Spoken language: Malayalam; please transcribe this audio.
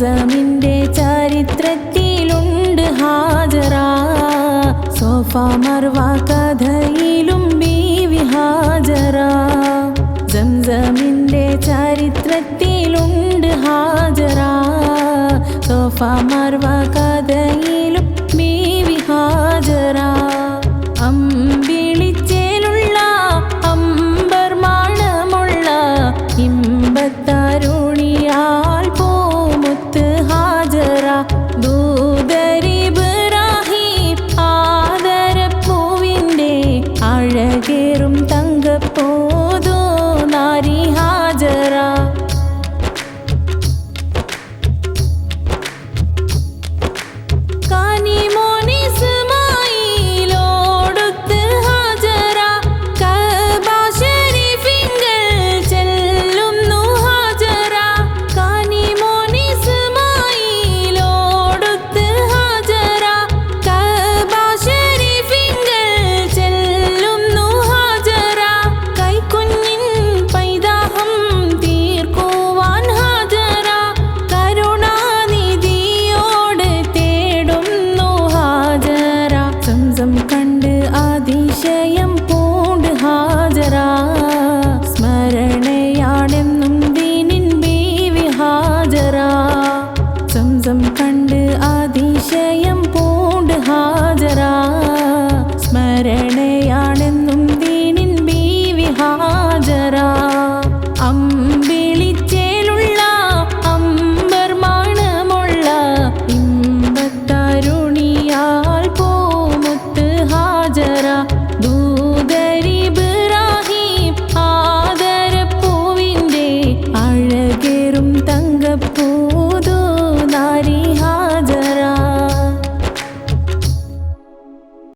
ഇസ്ലാമിന്റെ ചരിത്രത്തിലുണ്ട് ഹാജറ. സോഫ മർവ കഥയിലും ബീവി ഹാജറ. സംസമിന്റെ ചരിത്രത്തിലുണ്ട് ഹാജറ. സോഫ മർവ കഥയിലും ബീവി ഹാജറ. അമ്പിളിച്ചേലുള്ള അമ്പർ മാണമുള്ള ഇമ്പത്ത